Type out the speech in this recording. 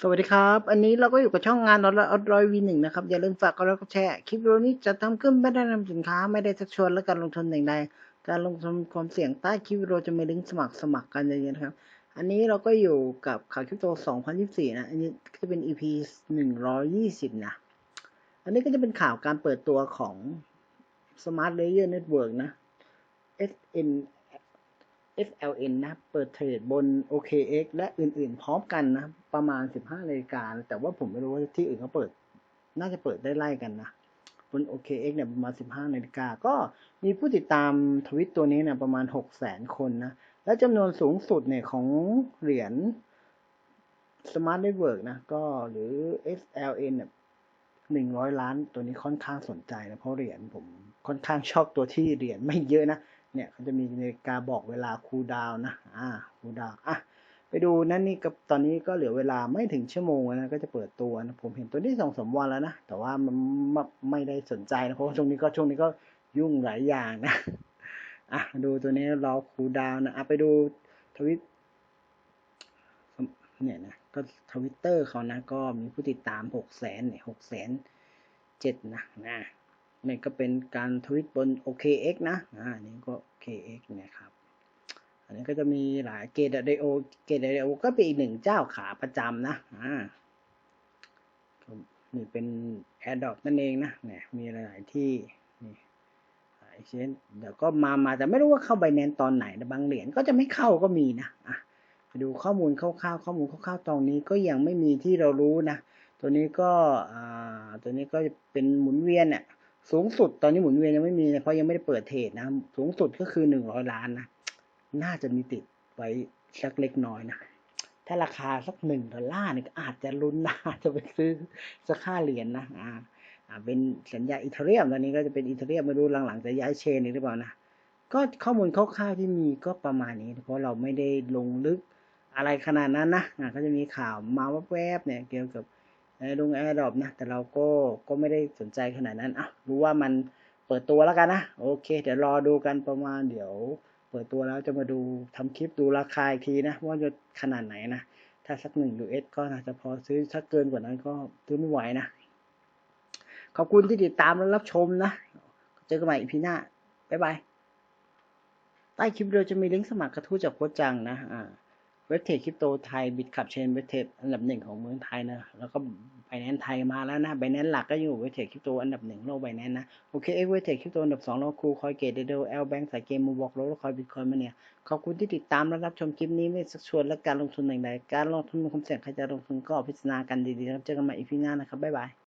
สวัสดีครับ อันนี้เราก็อยู่กับช่องงานออดรอยวีหนึ่งนะครับ อย่าลืมฝากกดไลค์กดแชร์ คลิปวิดีโอนี้จะทำขึ้นไม่ได้นำสินค้า ไม่ได้ชักชวนและการลงทุนอย่างใดการลงทุนความเสี่ยงใต้คลิปวิดีโอจะมีลิงก์สมัครสมัครกันเยอะๆนะครับ อันนี้เราก็อยู่กับข่าวคริปโต 2024 นะ อันนี้ก็จะเป็น EP 120 นะ อันนี้ก็จะเป็นข่าวการเปิดตัวของ Smart Layer Network นะ SN FLN นะเปิดเทรดบน OKX และอื่นๆ พร้อมกันนะ ประมาณ 15นาฬิกาแต่ว่าผมไม่รู้ว่าที่อื่นเขาเปิด น่าจะเปิดได้ไล่กันนะบน OKX เนี่ยประมาณ 15นาฬิกาก็มีผู้ติดตามทวิตตัวนี้เนะประมาณ 6 0 0 0 0 0คนนะ และจำนวนสูงสุดเนี่ยของเหรียญ Smart Network นะ ก็หรือ SLN เนี่ยหนึ่งร้อยล้านตัวนี้ค่อนข้างสนใจนะ เพราะเหรียญผมค่อนข้างชอบตัวที่เหรียญไม่เยอะนะ เนี่ยเขาจะมีนาฬิกาบอกเวลาคูลดาวนะอ่าคูลดาวอะไปดูนั่นนี่กับตอนนี้ก็เหลือเวลาไม่ถึงชั่วโมงนะก็จะเปิดตัวนะผมเห็นตัวนี้สองสามวันแล้วนะแต่ว่ามันไม่ได้สนใจนะเพราะช่วงนี้ก็ช่วงนี้ก็ยุ่งหลายอย่างนะอะดูตัวนี้รอคูลดาวน์นะอะไปดูทวิตเนี่ยนะก็ทวิตเตอร์เขานะก็มีผู้ติดตามหกแสนเนี่ยหกแสนเจ็ดนะนะ นี่ก็เป็นการทวิตบน OKX นะอ่านี่ก็ OKX นะครับอันนี้ก็จะมีหลายเกตเดโอเกตเดโอก็เป็นอีกหนึ่งเจ้าขาประจำนะอ่านี่เป็น AirDrop นั่นเองนะเนี่ยมีหลายที่นี่หลายเช่นเดี๋ยวก็มามาแต่ไม่รู้ว่าเข้าไปแนนตอนไหนนะบางเหรียญก็จะไม่เข้าก็มีนะอะไปดูข้อมูลคร่าวๆข้อมูลคร่าวๆตรงนี้ก็ยังไม่มีที่เรารู้นะ ตัวนี้ก็อ่าตัวนี้ก็เป็นหมุนเวียนเนี่ย สูงสุดตอนนี้หมุนเวียนยังไม่มีนะเพราะยังไม่ได้เปิดเทรดนะ สูงสุดก็คือหนึ่งร้อยล้านนะน่าจะมีติดไว้สักเล็กน้อยนะถ้าราคาสักหนึ่งดอลลาร์เนี่ยอาจจะลุ้นนะจะไปซื้อสักค่าเหรียญนะอ่าอ่าเป็นสัญญาอิตาเลียมตอนนี้ก็จะเป็นอิตาเลียมไม่รู้หลังๆจะย้ายเชนหรือเปล่านะก็ข้อมูลคร่าวๆที่มีก็ประมาณนี้ เพราะเราไม่ได้ลงลึกอะไรขนาดนั้นนะอ่าก็จะมีข่าวมาแวบๆเนี่ยเกี่ยวกับ ลงแอร์ดรอปนะ แต่เราก็ก็ไม่ได้สนใจขนาดนั้นอะรู้ว่ามันเปิดตัวแล้วกันนะ โอเค เดี๋ยวรอดูกันประมาณเดี๋ยว เปิดตัวแล้วจะมาดูทำคลิปดูราคาอีกทีนะ ว่าจะขนาดไหนนะ ถ้าสักหนึ่ง US ก็น่าจะพอซื้อถ้าเกินกว่านั้นก็ซื้อไม่ไหวนะ ขอบคุณที่ติดตามและรับชมนะ เจอกันใหม่อีพีหน้า บ๊ายบาย ใต้คลิปเราจะมีลิงก์สมัครกระทู้จากโคจังนะ อ่า เว็บเทรดคริปโตไทยบิตขับเชนเว็บเทรดอันดับหนึ่งของเมืองไทยนะแล้วก็ไบแนนไทยมาแล้วนะไบแนนหลักก็อยู่เว็บเทรดคริปโตอันดับหนึ่งโลกไบแนนนะโอเคเอ็กเว็บเทรดคริปโตอันดับสองโลกครูคอยเกตเดลเอลแบงก์สายเกมมูบอกโลกคอยบิตคอยมาเนี่ยขอบคุณที่ติดตามและรับชมคลิปนี้ไม่สักชวนและการลงทุนอย่งใดการลงทุนมีความเสี่ยงใครจะลงทุนก็พิจารณากันดีๆครับเจอกันใหม่อีพีหน้านะครับบ๊ายบาย